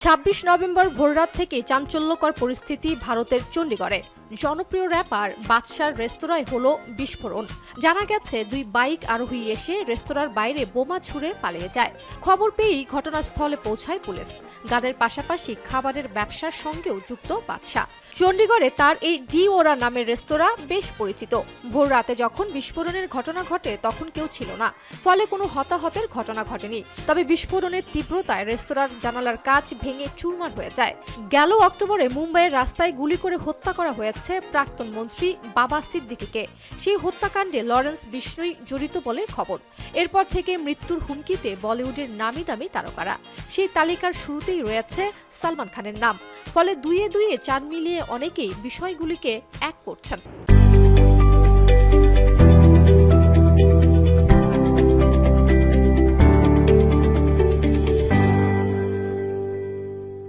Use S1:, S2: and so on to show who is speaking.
S1: ছাব্বিশ নভেম্বর ভোররাত থেকে চাঞ্চল্যকর পরিস্থিতি ভারতের চণ্ডীগড়ে। জনপ্রিয় র্যাপার বাদশার রেস্তোরাঁয় হলো বিস্ফোরণ। জানা গেছে, দুই বাইক আরোহী এসে রেস্তোরাঁর বাইরে বোমা ছুড়ে পালিয়ে যায়। খবর পেয়েই ঘটনাস্থলে পৌঁছায় পুলিশ। গানের পাশাপাশি খাবারের ব্যবসার সঙ্গেও যুক্ত বাদশা। চণ্ডীগড়ে তার এই ডি ওরা নামের রেস্তোরাঁ বেশ পরিচিত। ভোর রাতে যখন বিস্ফোরণের ঘটনা ঘটে, তখন কেউ ছিল না। ফলে কোনো হতাহতের ঘটনা ঘটেনি। তবে বিস্ফোরণের তীব্রতায় রেস্তোরাঁর জানালার কাচ ভেঙে চুরমার হয়ে যায়। গেল অক্টোবরে মুম্বাইয়ের রাস্তায় গুলি করে হত্যা করা হয়েছে। প্রাক্তন মন্ত্রী বাবা সিদ্দিকিকে। সেই হত্যাকাণ্ডে লরেন্স বিষ্ণুই জড়িত বলে খবর। এরপর থেকে মৃত্যুর হুমকিতে বলিউডের নামি দামি তারকারা। সেই তালিকার শুরুতেই রয়েছে সালমান খানের নাম। ফলে দুইয়ে দুইয়ে চার মিলিয়ে অনেকেই বিষয়গুলিকে এক করছেন।